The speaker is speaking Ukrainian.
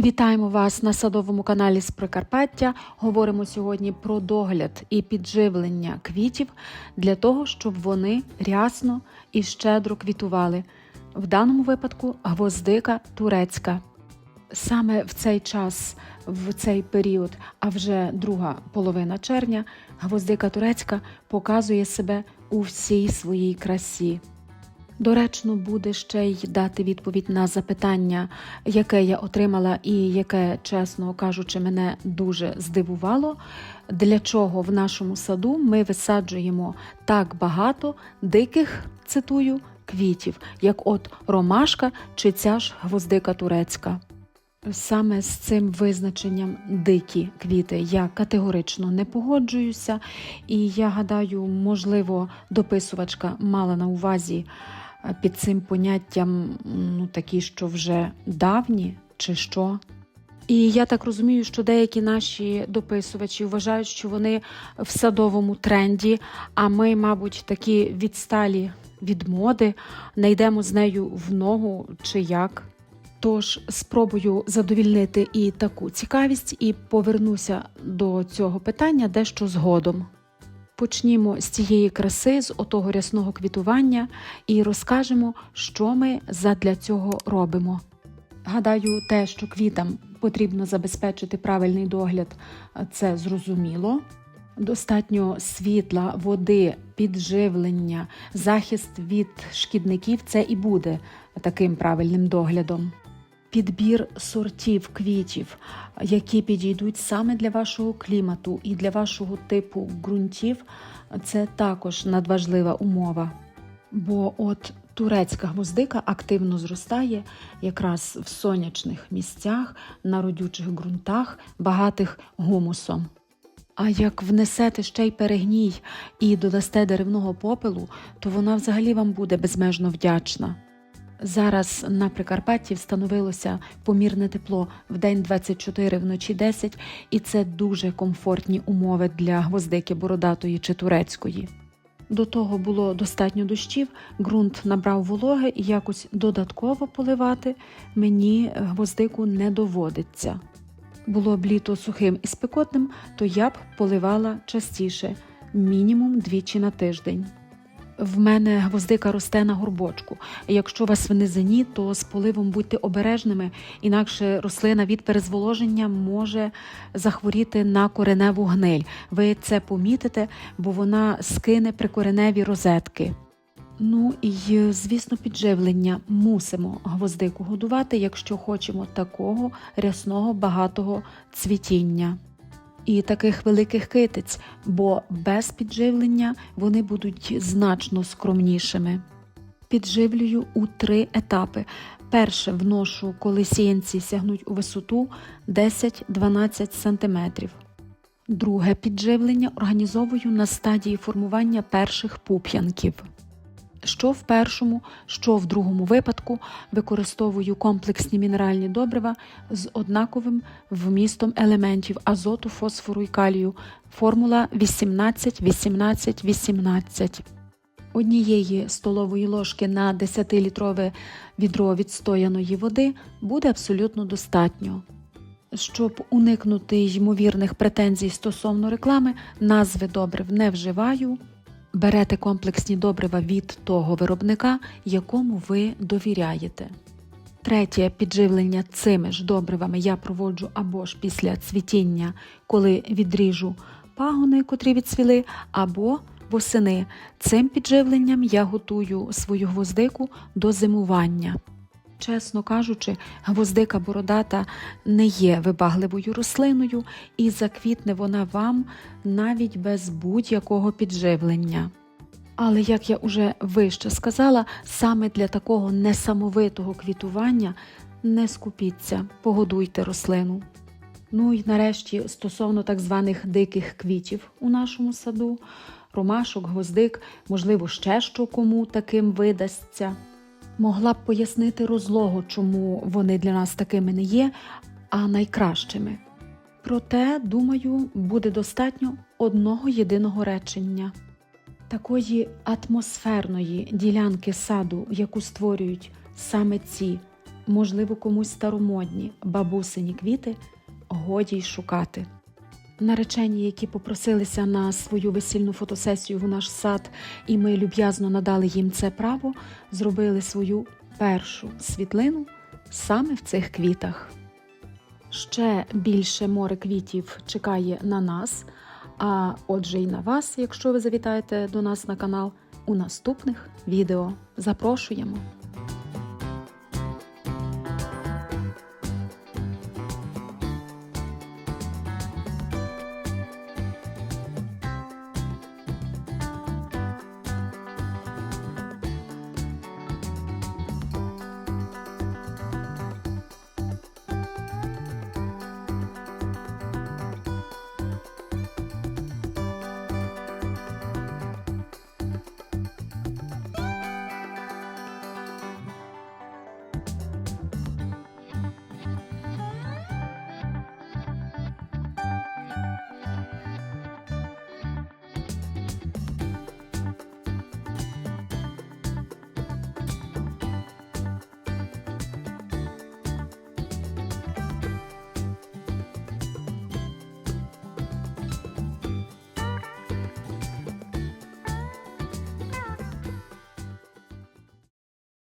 Вітаємо вас на садовому каналі з Прикарпаття. Говоримо сьогодні про догляд і підживлення квітів для того, щоб вони рясно і щедро квітували. В даному випадку гвоздика турецька. Саме в цей час, в цей період, а вже друга половина червня, гвоздика турецька показує себе у всій своїй красі. Доречно буде ще й дати відповідь на запитання, яке я отримала, і яке, чесно кажучи, мене дуже здивувало. Для чого в нашому саду ми висаджуємо так багато диких, цитую, квітів, як от ромашка чи ця ж гвоздика турецька. Саме з цим визначенням дикі квіти я категорично не погоджуюся, і я гадаю, можливо, дописувачка мала на увазі під цим поняттям ну, такі, що вже давні, чи що. І я так розумію, що деякі наші дописувачі вважають, що вони в садовому тренді, а ми, мабуть, такі відсталі від моди, не йдемо з нею в ногу чи як. Тож спробую задовільнити і таку цікавість, і повернуся до цього питання дещо згодом. Почнімо з цієї краси, з отого рясного квітування, і розкажемо, що ми задля цього робимо. Гадаю, те, що квітам потрібно забезпечити правильний догляд, це зрозуміло. Достатньо світла, води, підживлення, захист від шкідників це і буде таким правильним доглядом. Підбір сортів квітів, які підійдуть саме для вашого клімату і для вашого типу ґрунтів, це також надважлива умова. Бо от турецька гвоздика активно зростає якраз в сонячних місцях, на родючих ґрунтах, багатих гумусом. А як внесете ще й перегній і додасте деревного попелу, то вона взагалі вам буде безмежно вдячна. Зараз на Прикарпатті встановилося помірне тепло в день 24, вночі 10, і це дуже комфортні умови для гвоздики бородатої чи турецької. До того було достатньо дощів, ґрунт набрав вологи і якось додатково поливати мені гвоздику не доводиться. Було б літо сухим і спекотним, то я б поливала частіше, мінімум двічі на тиждень. В мене гвоздика росте на горбочку. Якщо у вас в низині, то з поливом будьте обережними, інакше рослина від перезволоження може захворіти на кореневу гниль. Ви це помітите, бо вона скине прикореневі розетки. Ну і, звісно, підживлення мусимо гвоздику годувати, якщо хочемо такого рясного багатого цвітіння і таких великих китиць, бо без підживлення вони будуть значно скромнішими. Підживлюю у три етапи. Перше вношу, коли сіянці сягнуть у висоту 10-12 см. Друге підживлення організовую на стадії формування перших пуп'янків. Що в першому, що в другому випадку використовую комплексні мінеральні добрива з однаковим вмістом елементів азоту, фосфору і калію. Формула 18-18-18. Однієї столової ложки на 10-літрове відро відстояної води буде абсолютно достатньо. Щоб уникнути ймовірних претензій стосовно реклами, назви добрив не вживаю. Берете комплексні добрива від того виробника, якому ви довіряєте. Третє підживлення цими ж добривами я проводжу або ж після цвітіння, коли відріжу пагони, котрі відцвіли, або восени. Цим підживленням я готую свою гвоздику до зимування. Чесно кажучи, гвоздика бородата не є вибагливою рослиною, і заквітне вона вам навіть без будь-якого підживлення. Але, як я уже вище сказала, саме для такого несамовитого квітування не скупіться, погодуйте рослину. Ну і нарешті, стосовно так званих диких квітів у нашому саду, ромашок, гвоздик, можливо, ще що кому таким видасться могла б пояснити розлогу, чому вони для нас такими не є, а найкращими. Проте, думаю, буде достатньо одного єдиного речення. Такої атмосферної ділянки саду, яку створюють саме ці можливо, комусь старомодні бабусині квіти годі й шукати. Наречені, які попросилися на свою весільну фотосесію в наш сад, і ми люб'язно надали їм це право, зробили свою першу світлину саме в цих квітах. Ще більше море квітів чекає на нас, а отже, і на вас, якщо ви завітаєте до нас на канал у наступних відео. Запрошуємо!